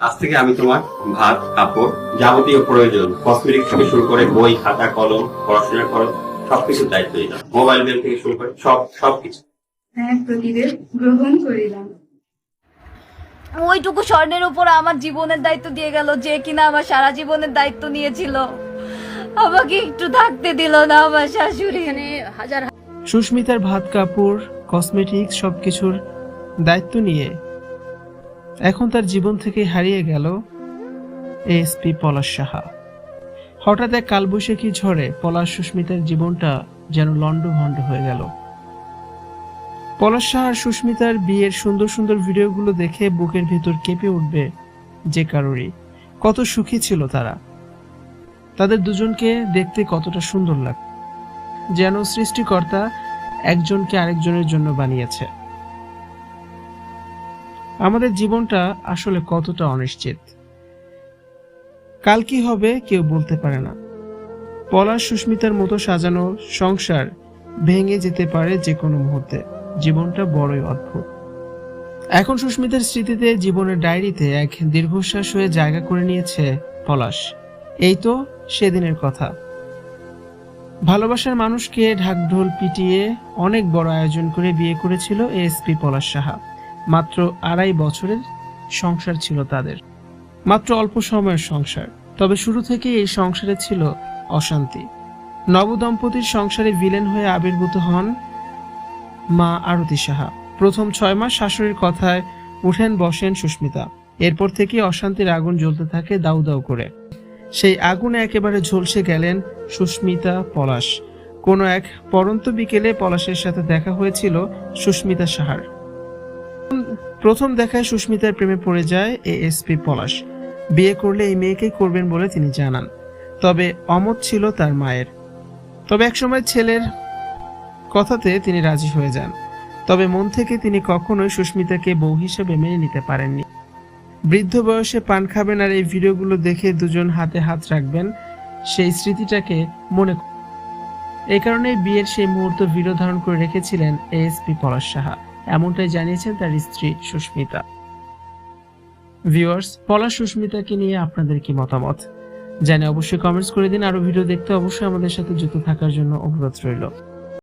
আজ থেকে আমি তোমার ভাত কাপড় যাবতীয় প্রয়োজন কসমেটিক থেকে শুরু করে বই খাতা কলম পড়াশোনার খরচ সবকিছুর দায়িত্ব নিলাম মোবাইল বিল থেকে শুরু করে সব সবকিছু। হ্যাঁ প্রতিদেব গ্রহণ করিলাম। ওইটুকু স্বর্ণের উপর আমার জীবনের দায়িত্ব দিয়ে গেল যে কিনা আমার সারা জীবনের দায়িত্ব নিয়েছিল। আমাকে একটু থাকতে দিল না আমার শাশুড়ি। হাজার সুস্মিতার ভাত কাপড় কসমেটিক্স সবকিছুর দায়িত্ব নিয়ে এখন তার জীবন থেকে হারিয়ে গেল এএসপি পলাশ সাহা। হঠাৎ এক কালবৈশাখী ঝড়ে পলাশ সুস্মিতার জীবনটা যেন লণ্ডভণ্ড হয়ে গেল। পলাশ সাহার সুস্মিতার বিয়ের সুন্দর সুন্দর ভিডিওগুলো দেখে বুকের ভেতর কেঁপে উঠবে যে কারোরই। কত সুখী ছিল তারা। তাদের দুজনকে দেখতে কতটা সুন্দর লাগ, যেন সৃষ্টিকর্তা একজনকে আরেকজনের জন্য বানিয়েছে। আমাদের জীবনটা আসলে কতটা অনিশ্চিত? কাল কি হবে কেউ বলতে পারে না। পলাশ সুস্মিতার মতো সাজানো সংসার ভেঙে যেতে পারে যে কোনো মুহূর্তে। জীবনটা বড়ই অদ্ভুত। এখন সুস্মিতার স্মৃতিতে জীবনের ডায়েরিতে এক দীর্ঘশ্বাস হয়ে জায়গা করে নিয়েছে পলাশ। এই তো সেদিনের কথা। ভালোবাসার মানুষকে ঢাকঢোল পিটিয়ে অনেক বড় আয়োজন করে বিয়ে করেছিল এএসপি পলাশ সাহা। মাত্র আড়াই বছরের সংসার ছিল তাদের। মাত্র অল্প সময়ের সংসার, তবে শুরু থেকে এই সংসারে ছিল অশান্তি। নবদম্পতির সংসারে ভিলেন হয়ে আবির্ভূত হন মা আরতি সাহা। প্রথম ছয় মাস শাশুড়ির কথায় উঠেন বসেন সুস্মিতা। এরপর থেকে অশান্তির আগুন জ্বলতে থাকে দাউ দাউ করে। সেই আগুনে একেবারে ঝলসে গেলেন সুস্মিতা পলাশ। কোনো এক পরন্ত বিকেলে পলাশের সাথে দেখা হয়েছিল সুস্মিতা সাহার। প্রথম দেখায় সুস্মিতার প্রেমে পড়ে যায় এ এএসপি পলাশ। বিয়ে করলে এই মেয়েকেই করবেন বলে তিনি জানান। তবে অমত ছিল তার মায়ের। তবে একসময় ছেলের কথাতে তিনি রাজি হয়ে যান। তবে মন থেকে তিনি কখনোই সুস্মিতাকে বউ হিসেবে মেনে নিতে পারেননি। বৃদ্ধ বয়সে পান খাবেন আর এই ভিডিওগুলো দেখে দুজন হাতে হাত রাখবেন সেই স্মৃতিটাকে মনে এই কারণে বিয়ের সেই মুহূর্ত ভিডিও ধারণ করে রেখেছিলেন এএসপি পলাশ সাহা। এমনটাই জানিয়েছেন তার স্ত্রী সুস্মিতা। ভিউয়ার্স পলা সুস্মিতাকে নিয়ে আপনাদের কি মতামত? জানে অবশ্যই কমেন্টস করে দিন। আরও ভিডিও দেখতে অবশ্যই আমাদের সাথে যুক্ত থাকার জন্য অনুরোধ রইল।